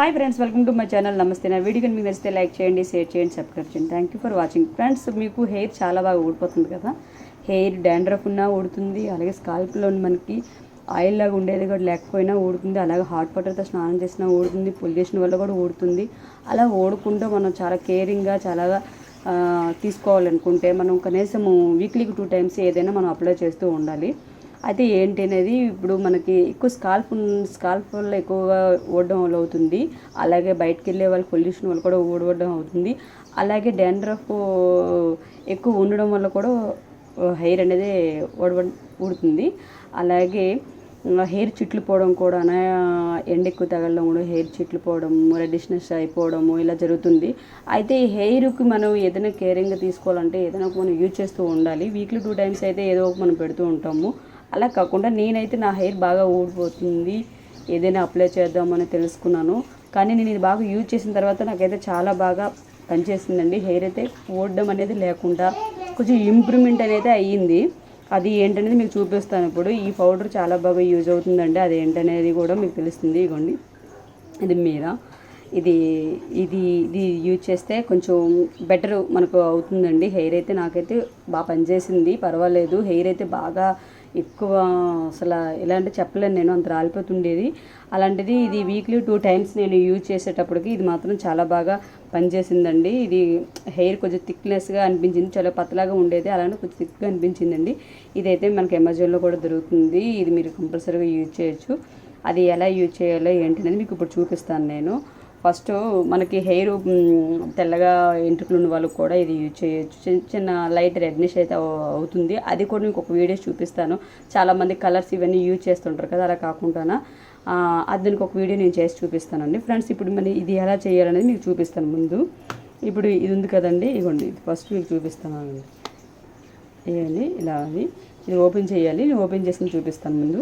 Hi friends welcome to my channel నమస్తే నా video మీకు నచ్చితే లైక్ చేయండి షేర్ చేయండి సబ్స్క్రైబ్ చేయండి. Thank you for watching friends మీకు హెయిర్ చాలా బాగా ఊడిపోతుంది కదా? హెయిర్ డాండ్రఫ్ ఉన్నా ఊడుతుంది అలాగే స్కాల్ప్లో మనకి ఆయిల్ లాగా ఉండేది కూడా లేకపోయినా ఊడుతుంది. అలాగే హాట్ వాటర్తో స్నానం చేసినా ఊడుతుంది పొల్యూషన్ వల్ల కూడా ఊడుతుంది. అలా ఊడకుండా మనం చాలా కేరింగ్గా చాలా తీసుకోవాలనుకుంటే మనం కనీసం వీక్లీకి టూ టైమ్స్ ఏదైనా మనం అప్లై చేస్తూ ఉండాలి. అయితే ఏంటి అనేది ఇప్పుడు మనకి ఎక్కువ స్కాల్ఫ్ స్కాల్ప్ వల్ల ఎక్కువగా ఊడడం వల్ల అవుతుంది అలాగే బయటకు వెళ్ళే వాళ్ళు పొల్యూషన్ వల్ల కూడా ఊడవడం అవుతుంది. అలాగే డాండ్రఫ్ ఎక్కువ ఉండడం వల్ల కూడా హెయిర్ అనేది ఊడవ ఊడుతుంది. అలాగే హెయిర్ చిట్లు పోవడం కూడా ఎండ ఎక్కువ తగలడం కూడా హెయిర్ చిట్లు పోవడం రెడిష్నెస్ అయిపోవడము ఇలా జరుగుతుంది. అయితే ఈ హెయిర్కి మనం ఏదైనా కేరింగ్గా తీసుకోవాలంటే ఏదైనా మనం యూజ్ చేస్తూ ఉండాలి. వీక్లీ టూ టైమ్స్ అయితే ఏదో ఒక మనం పెడుతూ ఉంటాము. అలా కాకుండా నేనైతే నా హెయిర్ బాగా ఊడిపోతుంది. ఏదైనా అప్లై చేద్దామని తెలుసుకున్నాను. కానీ నేను ఇది బాగా యూజ్ చేసిన తర్వాత నాకైతే చాలా బాగా పనిచేసిందండి హెయిర్ అయితే ఊడడం అనేది లేకుండా కొంచెం ఇంప్రూవ్మెంట్ అనేది అయ్యింది. అది ఏంటనేది మీకు చూపిస్తాను ఇప్పుడు. ఈ పౌడర్ చాలా బాగా యూజ్ అవుతుందండి. అది ఏంటనేది కూడా మీకు తెలుస్తుంది. ఇగోండి. ఇది మీద. ఇది ఇది ఇది యూజ్ చేస్తే కొంచెం బెటర్ మనకు అవుతుందండి. హెయిర్ అయితే నాకైతే బాగా పనిచేసింది. పర్వాలేదు. హెయిర్ అయితే బాగా ఎక్కువ అసలు ఎలా అంటే చెప్పలేను నేను అంత రాలిపోతుండేది. అలాంటిది ఇది వీక్లీ టూ టైమ్స్ నేను యూజ్ చేసేటప్పటికి ఇది మాత్రం చాలా బాగా పనిచేసిందండి. ఇది హెయిర్ కొంచెం థిక్నెస్గా అనిపించింది చాలా పతలాగా ఉండేది అలానే కొంచెం థిక్గా అనిపించిందండి. ఇదైతే మనకి అమెజాన్లో కూడా దొరుకుతుంది ఇది మీరు కంపల్సరీగా యూజ్ చేయొచ్చు. అది ఎలా యూజ్ చేయాలో ఏంటనేది మీకు ఇప్పుడు చూపిస్తాను నేను. ఫస్ట్ మనకి హెయిర్ తెల్లగా ఎంట్రుకలు ఉన్న వాళ్ళకి కూడా ఇది యూజ్ చేయొచ్చు. చిన్న చిన్న లైట్ రెడ్నెస్ అయితే అవుతుంది. అది కూడా నేను ఒక వీడియోస్ చూపిస్తాను. చాలామంది కలర్స్ ఇవన్నీ యూజ్ చేస్తుంటారు కదా అలా కాకుండా అది ఒక వీడియో నేను చేసి చూపిస్తానండి. ఫ్రెండ్స్ ఇప్పుడు మరి ఇది ఎలా చేయాలనేది మీకు చూపిస్తాను ముందు. ఇప్పుడు ఇది ఉంది కదండి ఇదిగోండి ఇది ఫస్ట్ మీకు చూపిస్తాను ఇవ్వండి ఇలా అది. ఇది ఓపెన్ చేయాలి. నేను ఓపెన్ చేసి చూపిస్తాను ముందు.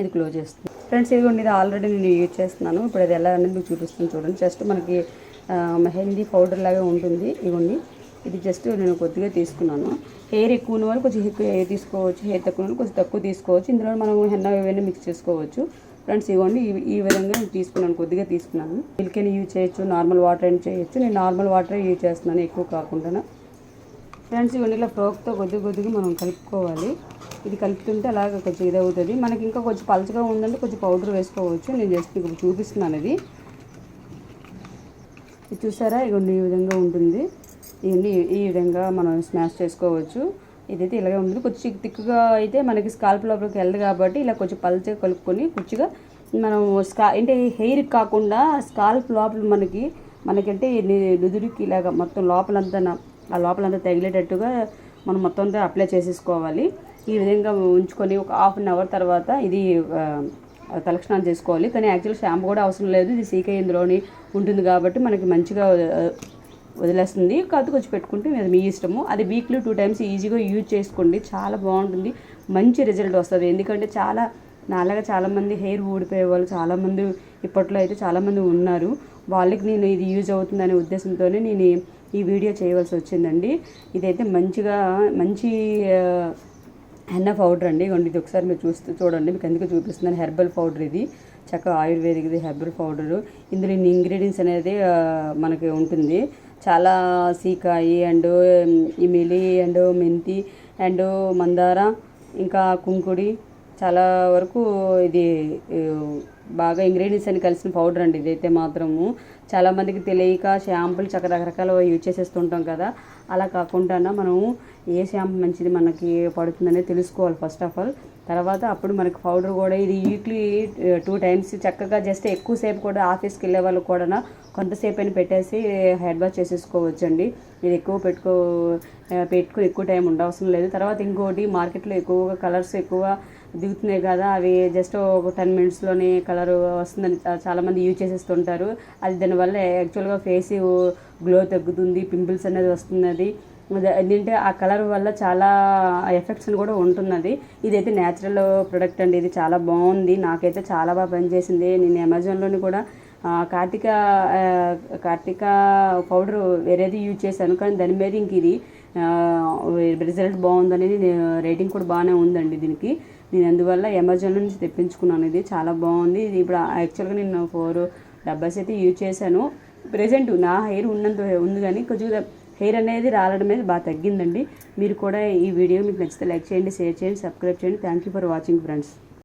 ఇది క్లోజ్ చేస్తాను. ఫ్రెండ్స్ ఇదిగోండి ఇది ఆల్రెడీ నేను యూజ్ చేస్తున్నాను. ఇప్పుడు అది ఎలా అనేది మీకు చూపిస్తాను చూడండి. జస్ట్ మనకి మెహందీ పౌడర్ లాగా ఉంటుంది. ఇవ్వండి. ఇది జస్ట్ నేను కొద్దిగా తీసుకున్నాను. హెయిర్ ఎక్కువ ఉన్న వాళ్ళు కొంచెం ఎక్కువ హెయిర్ తీసుకోవచ్చు హెయిర్ తక్కువ ఉన్న కొంచెం తక్కువ తీసుకోవచ్చు. ఇందులో మనం హెన్న ఏవైనా మిక్స్ చేసుకోవచ్చు. ఫ్రెండ్స్ ఇవ్వండి. ఈ- ఈ విధంగా నేను తీసుకున్నాను కొద్దిగా తీసుకున్నాను. మిల్క్ అయినా యూజ్ చేయొచ్చు నార్మల్ వాటర్ అయినా చేయొచ్చు. నేను నార్మల్ వాటర్ యూజ్ చేస్తున్నాను ఎక్కువ కాకుండా. ఫ్రెండ్స్ ఇవన్నీ ఇలా ఫ్రోక్తో కొద్ది కొద్దిగా మనం కలుపుకోవాలి. ఇది కలుపుతుంటే అలాగ కొంచెం ఇది అవుతుంది మనకి ఇంకా కొంచెం పలచగా ఉందంటే కొంచెం పౌడర్ వేసుకోవచ్చు. నేను జస్ట్ మీకు చూపిస్తున్నాను ఇది ఇది చూసారా? ఇవన్నీ ఈ విధంగా ఉంటుంది. ఇవన్నీ ఈ విధంగా మనం స్మాష్ చేసుకోవచ్చు. ఇదైతే ఇలాగే ఉంటుంది. కొంచెం తిక్కుగా అయితే మనకి స్కాల్ప్ లోపలికి వెళ్ళదు కాబట్టి ఇలా కొంచెం పలచగా కలుపుకొని కొంచెంగా మనం స్కా అంటే హెయిర్ కాకుండా స్కాల్ప్ లోపల మనకి మనకంటే ని- ఇలాగ మొత్తం లోపలంతా ఆ లోపలంతా తగిలేటట్టుగా మనం మొత్తం అంతా అప్లై చేసేసుకోవాలి. ఈ విధంగా ఉంచుకొని ఒక హాఫ్ అన్ అవర్ తర్వాత ఇది తలక్షణాలు చేసుకోవాలి. కానీ యాక్చువల్ షాంపూ కూడా అవసరం లేదు. ఇది సీకే ఇందులోని ఉంటుంది కాబట్టి మనకి మంచిగా వదిలేస్తుంది. కాదు పెట్టుకుంటే అది మీ ఇష్టము. అది వీక్లీ టూ టైమ్స్ ఈజీగా యూజ్ చేసుకోండి. చాలా బాగుంటుంది. మంచి రిజల్ట్ వస్తుంది. ఎందుకంటే చాలా నాలాగా చాలామంది హెయిర్ ఊడిపోయే వాళ్ళు చాలామంది ఇప్పట్లో అయితే చాలామంది ఉన్నారు. వాళ్ళకి నేను ఇది యూజ్ అవుతుందనే ఉద్దేశంతోనే నేను ఈ- వీడియో చేయవలసి వచ్చిందండి. ఇదైతే మంచిగా మంచి హెన్న పౌడర్ అండి. ఇగోండి ఇది ఒకసారి మీరు చూస్తూ చూడండి. మీకు ఎందుకు చూపిస్తున్నాను? హెర్బల్ పౌడర్ ఇది. చక్కగా ఆయుర్వేదిక్ ఇది హెర్బల్ పౌడరు ఇందులో ఇన్ని ఇంగ్రీడియంట్స్ అనేది మనకి ఉంటుంది. చాలా సీకాయి అండ్ ఇమిలి అండ్ మెంతి అండ్ మందార ఇంకా కుంకుడి. చాలా వరకు ఇది బాగా ఇంగ్రీడియంట్స్ అని కలిసిన పౌడర్ అండి. ఇదైతే మాత్రము. చాలామందికి తెలియక షాంపులు చక్క రకరకాల యూజ్ చేసేస్తుంటాం కదా. అలా కాకుండా మనం ఏ షాంపూ మంచిది మనకి పడుతుందనేది తెలుసుకోవాలి ఫస్ట్ ఆఫ్ ఆల్. తర్వాత అప్పుడు మనకి పౌడర్ కూడా ఇది వీక్లీ టూ టైమ్స్ చక్కగా జస్ట్ ఎక్కువసేపు కూడా ఆఫీస్కి వెళ్ళే వాళ్ళు కూడా కొంతసేపు అయినా పెట్టేసి హెడ్ వాష్ చేసేసుకోవచ్చండి. ఇది ఎక్కువ పెట్టుకో పెట్టుకుని ఎక్కువ టైం ఉండవసరం లేదు. తర్వాత ఇంకోటి మార్కెట్లో ఎక్కువగా కలర్స్ ఎక్కువ దిగుతున్నాయి కదా అవి జస్ట్ ఒక టెన్ మినిట్స్లోనే కలర్ వస్తుందని చాలామంది యూజ్ చేసేస్తుంటారు. అది దానివల్ల యాక్చువల్గా ఫేస్ గ్లో తగ్గుతుంది పింపుల్స్ అనేది వస్తున్నది. ఏంటంటే ఆ కలర్ వల్ల చాలా ఎఫెక్ట్స్ కూడా ఉంటున్నది. ఇదైతే న్యాచురల్ ప్రొడక్ట్ అండి ఇది చాలా బాగుంది. నాకైతే చాలా బాగా పనిచేసింది. నేను అమెజాన్లోని కూడా కార్తిక కార్తిక పౌడర్ వేరేది యూజ్ చేశాను. కానీ దాని మీద ఇంక ఇది రిజల్ట్ బాగుందనేది రేటింగ్ కూడా బాగానే ఉందండి దీనికి. నేను అందువల్ల అమెజాన్ నుంచి తెప్పించుకున్నాను. ఇది చాలా బాగుంది. ఇది ఇప్పుడు యాక్చువల్గా నేను ఫోర్ డబ్బాస్ అయితే యూజ్ చేశాను. ప్రజెంట్ నా హెయిర్ ఉన్నంత ఉంది కానీ కొంచెం హెయిర్ అనేది రాలడం అనేది బాగా తగ్గిందండి. మీరు కూడా ఈ వీడియో మీకు నచ్చితే లైక్ చేయండి షేర్ చేయండి సబ్స్క్రైబ్ చేయండి. Thank you for watching friends